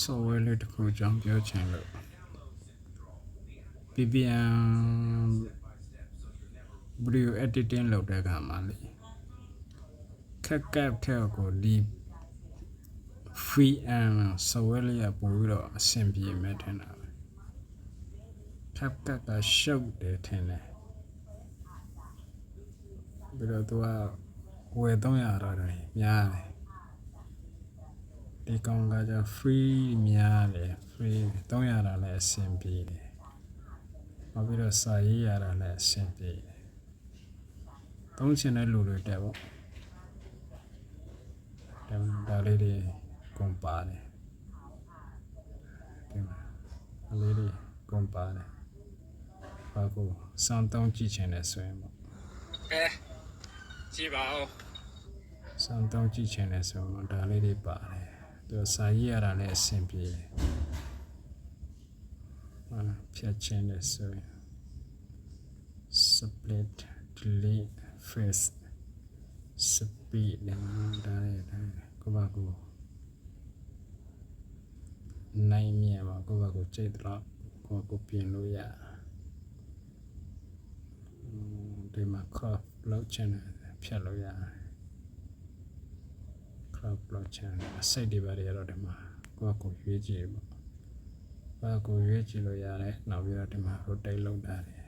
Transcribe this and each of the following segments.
software လေးတစ်ခုအကြောင်းပြောချင်လို့ PPM video editing လုပ်တဲ့အခါမှာလေခက်ခက်ထဲကိုဒီ free and software လေးကပို့ပြီးတော့အဆင်ပြေမယ်ထင်တာပဲခက်ခက်ကရှုပ်တယ်ထင်တယ်ပြီးတော့သူကဝယ်300ရတယ်များတယ် ဒီကောင်ကကြ free များတယ် free 300တာလည်းအဆင်ပြေတယ်နောက်ပြီးတော့စာရေးရတာလည်းအဆင်ပြေတယ်သုံးချင်တဲ့လူတွေတက်ပေါ့ဒါဒါလေးတွေကုန်ပါတယ်ဒီမှာဒါလေးတွေကုန်ပါတယ်ဘာကိုစမ်းသုံးကြည့်ချင်တယ်ဆိုရင်ပေါ့ကဲကြည့်ပါဦးစမ်းသုံးကြည့်ချင်တယ်ဆိုတော့ဒါလေးတွေပါတယ် သူစာရေးရတာလည်းအဆင်ပြေတယ်ဟာဖြတ်ချင်တယ်ဆိုရင် split delete face speed နဲ့ဒါလေးဒါလေးကိုပါကိုနိုင်မြဲပါကိုပါကိုကြိတ်တော့ကိုပါကိုပြင်လို့ရอืมဒီမှာ crop လောက်ချင်တယ်ဖြတ်လို့ရတယ် crop လောက်ချင်တယ်အစိတ်တွေပါတွေကတော့ဒီမှာကိုပါကိုရွေးကြည့်ပေါ့ကိုပါကိုရွေးကြည့်လို့ရတယ်နောက်ပြီးတော့ဒီမှာ rotate လုပ်တာတယ်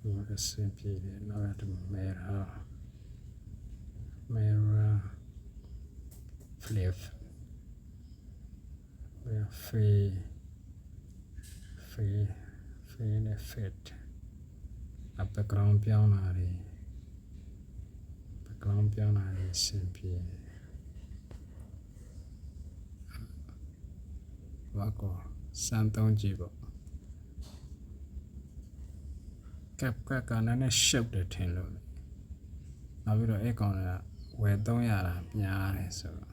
ဒီမှာအဆင်ပြေတယ်နောက်တော့ mirror mirror flip ဝယ် free free free နဲ့ fit အ background ပြောင်းလာတယ် background ပြောင်းလာတယ်အဆင်ပြေတယ်ဘာကောစမ်းသုံးကြည့်ပေါ့ကပ်ကပ်ကလည်းနဲ့ရှုပ်တယ်ထင်လို့နောက်ပြီးတော့အဲ့ကောင်ကဝယ်300တာများတယ်ဆိုတော့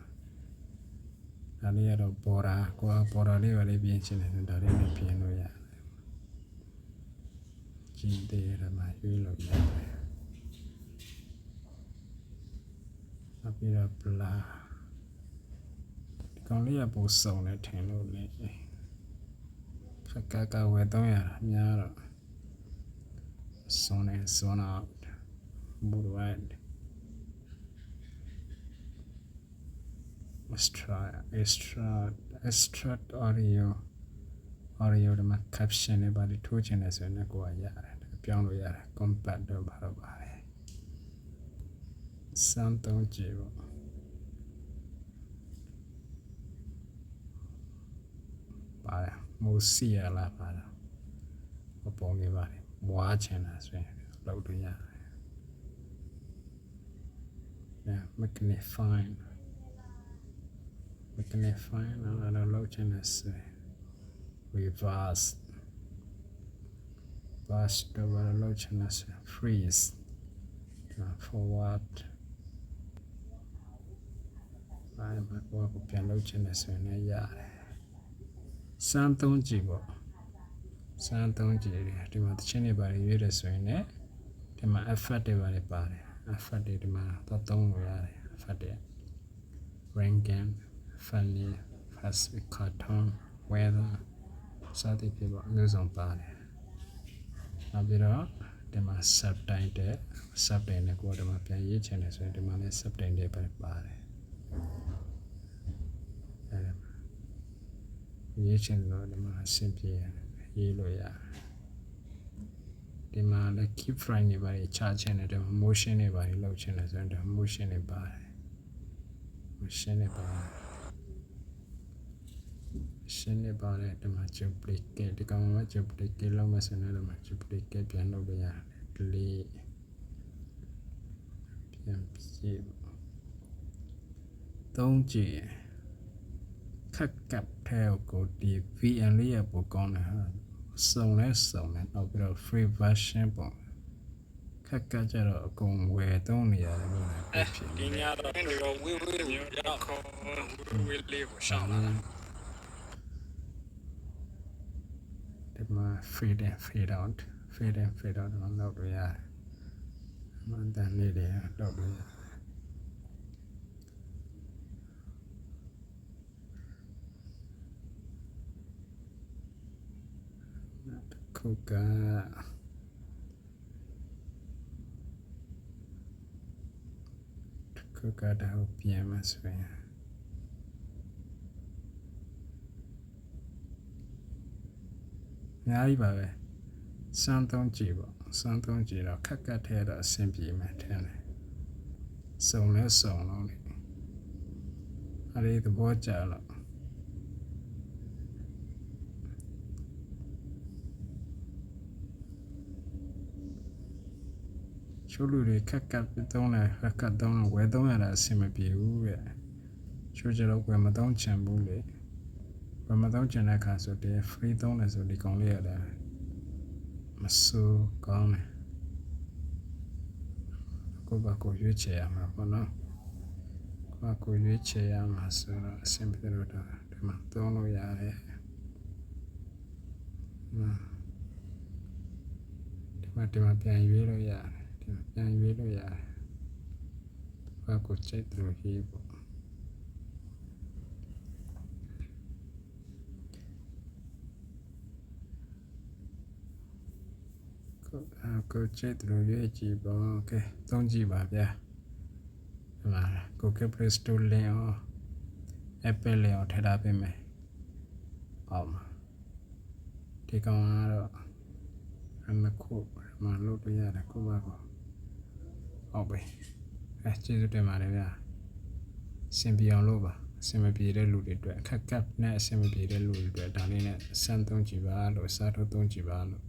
ဒါလေးကတော့ပေါ်တာကိုကပေါ်တာလေးပဲလေးပြင်ချင်တယ်ဒါလေးနဲ့ပြင်လို့ရတယ်ကြည့်တယ်ရမှာရွေးလို့ရတယ် နောက်ပြီးတော့ bla ဒီကောင်လေးကပိုစုံတယ်ထင်လို့လေခက်ကကဝယ်300တာများတော့ zone in, zone out, move wide. Extra, extra, extra audio, audio ဒီမှာ caption တွေပါထိုးချင်တယ်ဆိုရင်ကိုယ်ကရတယ်ပြောင်းလို့ရတယ် compact တော့ဘာလို့ပါတယ် စမ်းသုံးကြည့်ပေါ့ပါတယ်မိုးစီရလာပါတော့ပုံနေပါတယ်မွားချင်တာဆိုရင်လောက်လို့ရတယ်။ Yeah, magnify. Magnify နော်တော့လောက်ချင်တယ်ဆိုရင် reverse. Reverse တော့လောက်ချင်တယ်ဆိုရင် freeze. Uh, forward. ဘာမှကိုယ်ပြန်လောက်ချင်တယ်ဆိုရင်လည်းရတယ်။စမ်းသုံးကြည့်ပေါ့။စမ်းသုံးကြည့်တယ်ဒီမှာတချင်းတွေပါတယ်ရွေးတယ်ဆိုရင်လည်းဒီမှာ effect တွေပါတယ်ပါတယ် effect တွေဒီမှာတော့သုံးလို့ရတယ် effect တွေ ranking funny fast cartoon weather စသည်ဖြင့်ပေါ့အမျိုးစုံပါတယ်နောက်ပြီးတော့ဒီမှာ subtitle subtitle နဲ့ကိုယ်ဒီမှာပြန်ရေးချင်တယ်ဆိုရင်ဒီမှာလည်း subtitle တွေပဲပါတယ်အဲဒီ ရေးချင်လို့ဒီမှာအဆင်ပြေရတယ်ရေးလို့ရတယ်ဒီမှာလည်း keep frame တွေပါချချင်တယ်ဒီမှာ motion တွေပါလောက်ချင်တယ်ဆိုရင်ဒီ motion တွေပါတယ် motion တွေပါ motion တွေပါတယ်ဒီမှာ duplicate ဒီကောင်မှာ duplicate လောက်မယ်ဆိုရင်လည်းဒီမှာ duplicate ပြန်လုပ်လို့ရတယ် delete ပြန်ပြေးသုံးကြည့်ရင် ခက်ကပ်ထဲကိုဒီ VN လေးရပိုကောင်းတယ်ဟာစုံလဲစုံတယ်နောက်ပြီးတော့ free version ပေါ့ခက်ကပ်ကြတော့အကုန်ဝယ်သုံးနေရတယ်လို့လည်းအဲဖြစ်ဒီနေညတော့ဒီလိုဝေးဝေးမျိုးရောက်ခေါ်ဝေးလေးကိုရှောင်းလာတာဒီမှာ fade in fade out fade in fade out တော့လုပ်လို့ရတယ်အမှန်တန်လေးတွေလုပ်လို့ရတယ် ခုကတစ်ခုကတော့ပြန်မဆိုရင်အများကြီးပါပဲစမ်းသုံးကြည့်ပေါ့စမ်းသုံးကြည့်တော့ခက်ခက်ထဲတော့အဆင်ပြေမယ်ထင်တယ်စုံလဲစုံလို့လေအဲ့ဒီသဘောကျတော့ ချိုးလူတွေခက်ခက်သုံးတယ်ခက်ခက်သုံးတော့ဝယ်သုံးရတာအဆင်မပြေဘူးတဲ့ချိုးကြတော့ဝယ်မသုံးချင်ဘူးလေဝယ်မသုံးချင်တဲ့အခါဆိုတည်း free သုံးတယ်ဆိုဒီကောင်လေးရတယ်မဆိုးကောင်းတယ်ကိုယ့်ဘာကိုရွေးချယ်ရမှာပေါ့နော်ကိုယ့်ဘာကိုရွေးချယ်ရမှာဆိုတော့အဆင်ပြေတော့တာဒီမှာသုံးလို့ရတယ်ဒီမှာဒီမှာပြန်ရွေးလို့ရတယ်ဒီမှာ ပြန်ရွေးလို့ရတယ်။ဘာကိုချိန်တယ်လို့ရေးပေါ့ကိုအာကိုချိန်တယ်လို့ရေးကြည့်ပေါ့။ Okay သုံးကြည့်ပါဗျာ။ဒီမှာ Google Play Store လင်းအောင် Apple လင်းအောင်ထည့်ထားပေးမယ်။အောက်မှာဒီကောင်ကတော့အနခုမလုပ်လို့ရတယ်ကိုပါကော ဟုတ်ပြီအဲကျေးဇူးတင်ပါတယ်ဗျာအဆင်ပြေအောင်လုပ်ပါအဆင်မပြေတဲ့လူတွေအတွက်အခက်အခဲနဲ့အဆင်မပြေတဲ့လူတွေအတွက်ဒါလေးနဲ့စမ်းသုံးကြည့်ပါလို့စားထုတ်သုံးကြည့်ပါလို့